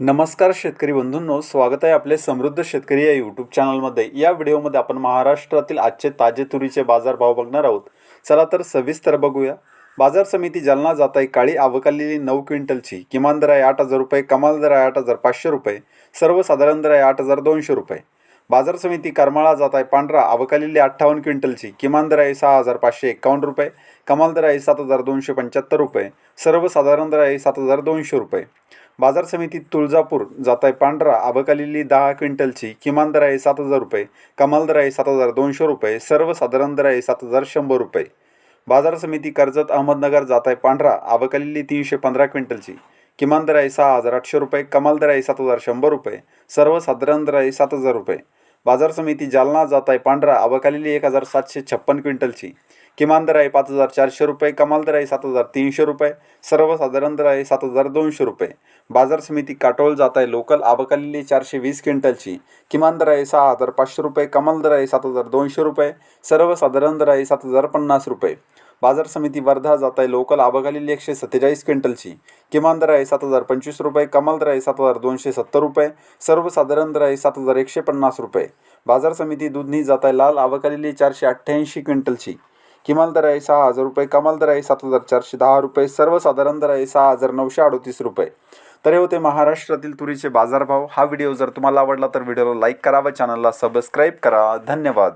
नमस्कार शेतकरी बंधूंनो स्वागत आहे आपले समृद्ध शेतकरी या यूट्यूब चॅनलमध्ये या व्हिडिओमध्ये आपण महाराष्ट्रातील आजचे ताजे तुरीचे बाजारभाव बघणार आहोत. चला तर सविस्तर बघूया. बाजार समिती जालना जात आहे काळी आवकालेली नऊ क्विंटलची. किमान दर आहे आठ हजार रुपये कमाल दर आहे आठ हजार पाचशे रुपये सर्वसाधारण दर आहे आठ हजार दोनशे रुपये. बाजार समिती करमाळा जात आहे पांढरा आवकालेली अठ्ठावन्न क्विंटलची. किमान दर आहे सहा हजार पाचशे एकावन्न रुपये कमाल दर आहे सात हजार दोनशे पंच्याहत्तर रुपये सर्वसाधारण दर आहे सात हजार दोनशे रुपये. बाजार समिती तुळजापूर जात आहे पांढरा आवकालेली दहा क्विंटलची किमान दर आहे सात हजार रुपये कमाल दर आहे सात हजार दोनशे रुपये सर्वसाधारण दर आहे सात हजार शंभर रुपये. बाजार समिती कर्जत अहमदनगर जात आहे पांढरा आवकालेली तीनशे पंधरा क्विंटलची किमान दर आहे सहा हजार आठशे रुपये कमाल दर आहे सात हजार शंभर रुपये सर्वसाधारण दर आहे सात हजार रुपये. बाजार समिती जालना जात आहे पांढरा अवकालेली एक हजार सातशे छप्पन क्विंटलची. किमान दर आहे पाच हजार चारशे रुपये कमाल दर आहे सात हजार तीनशे रुपये सर्वसाधारण दर आहे सात हजार दोनशे रुपये. बाजार समिती काटोल जात आहे लोकल आबकालेली चारशे वीस क्विंटलची. किमान दर आहे सहा हजार पाचशे रुपये कमाल दर आहे सात हजार दोनशे रुपये सर्वसाधारण दर आहे सात हजार पन्नास रुपये. बाजार समिती वर्धा जात आहे लोकल आवकालेली एकशे सत्तेचाळीस क्विंटलची. किमान दर आहे सात हजार पंचवीस रुपये कमाल दर आहे सात हजार दोनशे सत्तर रुपये सर्वसाधारण दर आहे सात हजार एकशे पन्नास रुपये. बाजार समिती दुधनी जात आहे लाल आवकालेली चारशे अठ्ठ्याऐंशी क्विंटलची. किमान दर आहे सहा हजार रुपये कमाल दर आहे सात हजार चारशे दहा रुपये सर्वसाधारण दर आहे सहा हजार नऊशे अडोतीस रुपये. तर हे होते महाराष्ट्रातील तुरीचे बाजारभाव. हा व्हिडिओ जर तुम्हाला आवडला तर व्हिडिओला लाईक करा व चॅनलला सबस्क्राईब करा. धन्यवाद.